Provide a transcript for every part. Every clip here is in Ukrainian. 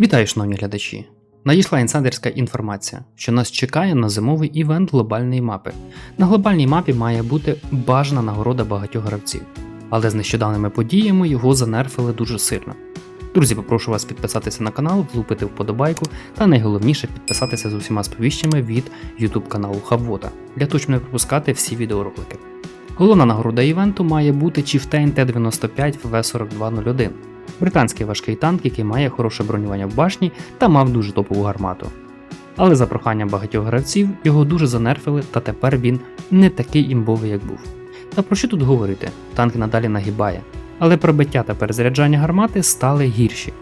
Вітаю, шановні глядачі! Надійшла інсайдерська інформація, що нас чекає на зимовий івент глобальної мапи. На глобальній мапі має бути бажана нагорода багатьох гравців, але з нещодавними подіями його занерфили дуже сильно. Друзі, попрошу вас підписатися на канал, влупити вподобайку та найголовніше підписатися з усіма сповіщеннями від YouTube каналу Хаввода, для щоб не пропускати всі відеоролики. Головна нагорода івенту має бути Chieftain T95 V4201. Британський важкий танк, який має хороше бронювання в башні та мав дуже топову гармату. Але за проханням багатьох гравців його дуже занерфили, та тепер він не такий імбовий, як був. Та про що тут говорити? Танк надалі нагибає, але пробиття та перезаряджання гармати стали гірші.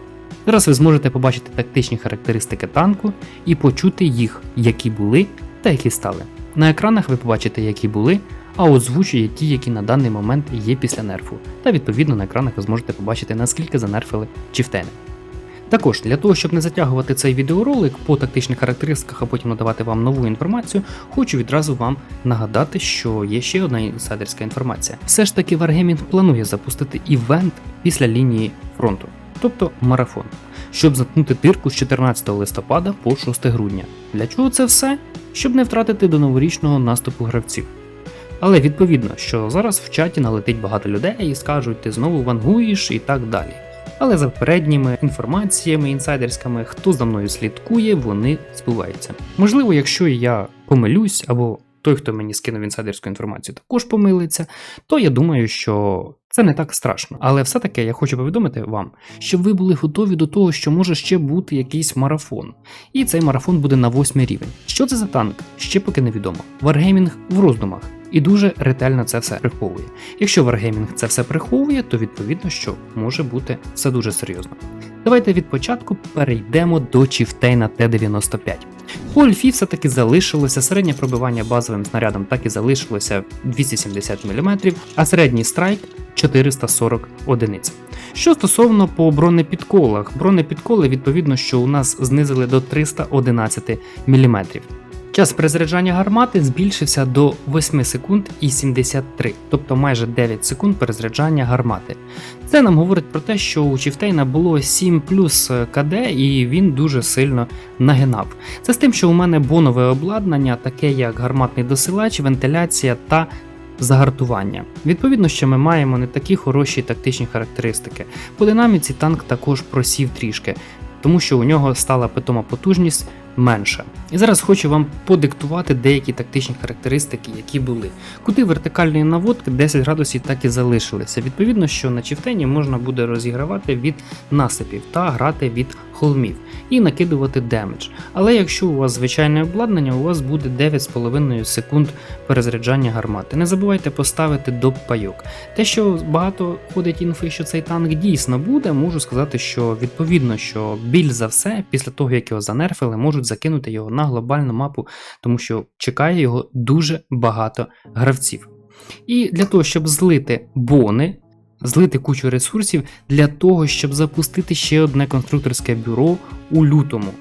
Зараз ви зможете побачити тактичні характеристики танку і почути їх, які були та які стали. На екранах ви побачите, які були, а озвучує ті, які на даний момент є після нерфу, та відповідно на екранах ви зможете побачити, наскільки занерфили чіфтени. Також для того, щоб не затягувати цей відеоролик по тактичних характеристиках, а потім надавати вам нову інформацію, хочу відразу вам нагадати, що є ще одна інсайдерська інформація. Все ж таки Wargaming планує запустити івент після лінії фронту, тобто марафон, щоб заткнути дирку з 14 листопада по 6 грудня. Для чого це все? Щоб не втратити до новорічного наступу гравців. Але відповідно, що зараз в чаті налетить багато людей і скажуть, ти знову вангуєш і так далі. Але за попередніми інформаціями інсайдерськими, хто за мною слідкує, вони збуваються. Можливо, якщо я помилюсь, або той, хто мені скинув інсайдерську інформацію, також помилиться, то я думаю, що це не так страшно. Але все-таки я хочу повідомити вам, щоб ви були готові до того, що може ще бути якийсь марафон. І цей марафон буде на 8 рівень. Що це за танк? Ще поки невідомо. Wargaming в роздумах. І дуже ретельно це все приховує. Якщо Wargaming це все приховує, то відповідно, що може бути все дуже серйозно. Давайте від початку перейдемо до Chieftain T95. По все-таки залишилося середнє пробивання базовим снарядом, так і залишилося 270 мм, а середній страйк 440 одиниць. Що стосовно по бронепідколах, бронепідколи відповідно, що у нас знизили до 311 мм. Час перезаряджання гармати збільшився до 8 секунд і 73, тобто майже 9 секунд перезаряджання гармати. Це нам говорить про те, що у Чіфтейна було 7 плюс КД і він дуже сильно нагинав. Це з тим, що у мене бонове обладнання, таке як гарматний досилач, вентиляція та загартування. Відповідно, що ми маємо не такі хороші тактичні характеристики. По динаміці танк також просів трішки, тому що у нього стала питома потужність менша. І зараз хочу вам подиктувати деякі тактичні характеристики, які були. Кути вертикальної наводки 10 градусів так і залишилися. Відповідно, що на чифтені можна буде розігравати від насипів та грати від холмів і накидувати демедж. Але якщо у вас звичайне обладнання, у вас буде 9,5 секунд перезаряджання гармати. Не забувайте поставити доп пайок. Те, що багато ходить інфи, що цей танк дійсно буде, можу сказати, що відповідно, що біль за все, після того як його занерфили, можуть закинути його на глобальну мапу, тому що чекає його дуже багато гравців. І для того, щоб злити бони, злити кучу ресурсів для того, щоб запустити ще одне конструкторське бюро у лютому,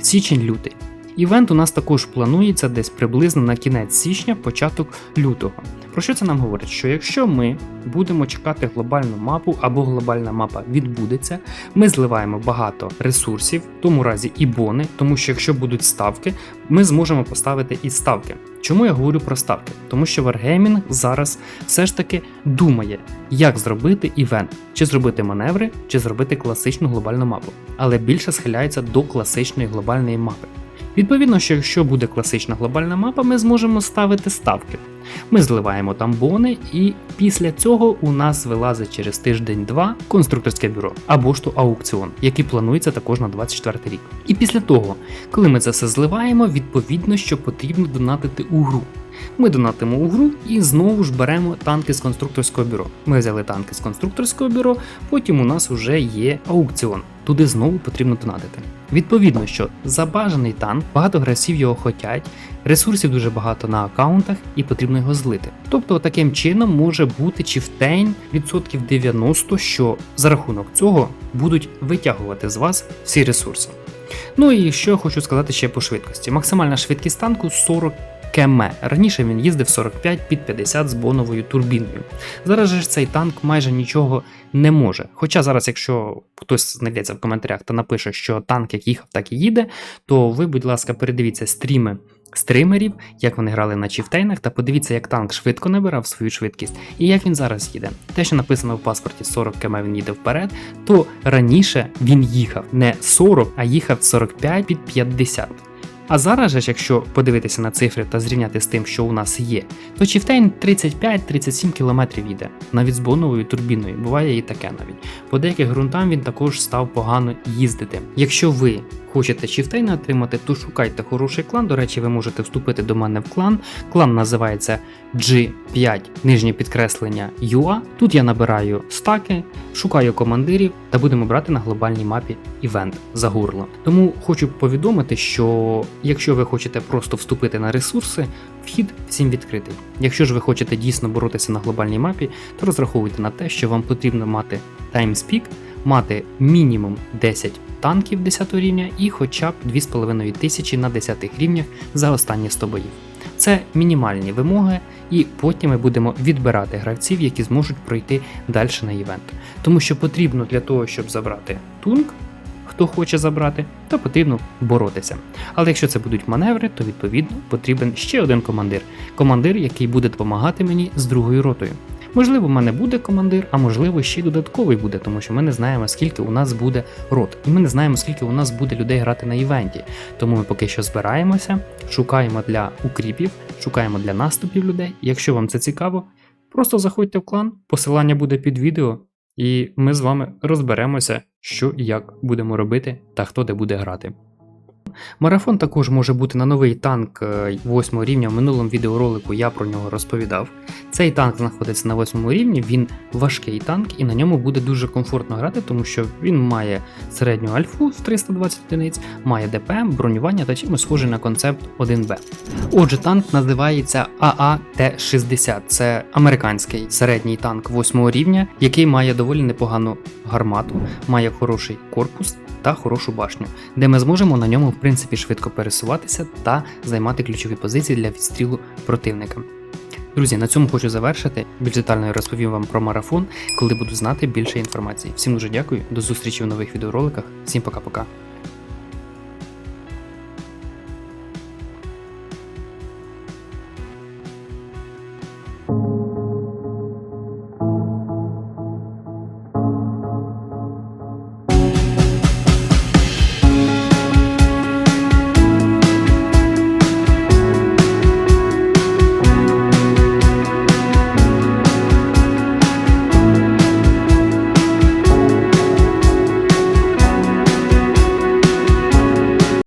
січень-лютий. Івент у нас також планується десь приблизно на кінець січня, початок лютого. Про що це нам говорить? Що якщо ми будемо чекати глобальну мапу або глобальна мапа відбудеться, ми зливаємо багато ресурсів, в тому разі і бони, тому що якщо будуть ставки, ми зможемо поставити і ставки. Чому я говорю про ставки? Тому що Wargaming зараз все ж таки думає, як зробити івент, чи зробити маневри, чи зробити класичну глобальну мапу, але більше схиляється до класичної глобальної мапи. Відповідно, що якщо буде класична глобальна мапа, ми зможемо ставити ставки. Ми зливаємо там бони, і після цього у нас вилазить через тиждень-два конструкторське бюро або ж то аукціон, який планується також на 24 рік. І після того, коли ми це все зливаємо, відповідно, що потрібно донатити у гру. Ми донатимо у гру і знову ж беремо танки з конструкторського бюро. Ми взяли танки з конструкторського бюро, потім у нас вже є аукціон. Туди знову потрібно донатити. Відповідно, що забажаний танк, багато гравців його хотять, ресурсів дуже багато на аккаунтах і потрібно його злити. Тобто таким чином може бути чифтейн відсотків 90, що за рахунок цього будуть витягувати з вас всі ресурси. Ну і що я хочу сказати ще по швидкості. Максимальна швидкість танку 40 КМ. Раніше він їздив 45 під 50 з боновою турбіною. Зараз же цей танк майже нічого не може. Хоча зараз, якщо хтось знайдеться в коментарях та напише, що танк як їхав, так і їде, то ви, будь ласка, передивіться стріми стримерів, як вони грали на чіфтейнах, та подивіться, як танк швидко набирав свою швидкість і як він зараз їде. Те, що написано в паспорті 40 км він їде вперед, то раніше він їхав не 40, а їхав 45 під 50. А зараз же, якщо подивитися на цифри та зрівняти з тим, що у нас є, то Чіфтейн 35-37 км їде, навіть з боновою турбіною, буває і таке навіть. По деяких ґрунтам він також став погано їздити. Якщо ви хочете Chieftain отримати, то шукайте хороший клан. До речі, ви можете вступити до мене в клан. Клан називається G5 нижнє підкреслення UA. Тут я набираю стаки, шукаю командирів та будемо брати на глобальній мапі івент за горло. Тому хочу повідомити, що якщо ви хочете просто вступити на ресурси, вхід всім відкритий. Якщо ж ви хочете дійсно боротися на глобальній мапі, то розраховуйте на те, що вам потрібно мати таймспік, мати мінімум 10 танків 10 рівня і хоча б 2,5 тисячі на 10 рівнях за останні 100 боїв. Це мінімальні вимоги, і потім ми будемо відбирати гравців, які зможуть пройти далі на івент. Тому що потрібно для того, щоб забрати тунк, хто хоче забрати, то потрібно боротися. Але якщо це будуть маневри, то відповідно потрібен ще один командир. Командир, який буде допомагати мені з другою ротою. Можливо, в мене буде командир, а можливо, ще й додатковий буде, тому що ми не знаємо, скільки у нас буде рот, і ми не знаємо, скільки у нас буде людей грати на івенті. Тому ми поки що збираємося, шукаємо для укріпів, шукаємо для наступів людей. Якщо вам це цікаво, просто заходьте в клан, посилання буде під відео, і ми з вами розберемося, що і як будемо робити та хто де буде грати. Марафон також може бути на новий танк 8 рівня. В минулому відеоролику я про нього розповідав. Цей танк знаходиться на 8 рівні, він важкий танк, і на ньому буде дуже комфортно грати, тому що він має середню альфу в 320 одиниць, має ДПМ, бронювання та чимось схожий на концепт 1Б. Отже, танк називається ААТ-60. Це американський середній танк 8 рівня, який має доволі непогану гармату, має хороший корпус та хорошу башню, де ми зможемо на ньому в принципі швидко пересуватися та займати ключові позиції для відстрілу противника. Друзі, на цьому хочу завершити. Більш детально я розповім вам про марафон, коли буду знати більше інформації. Всім дуже дякую, до зустрічі в нових відеороликах. Всім пока-пока.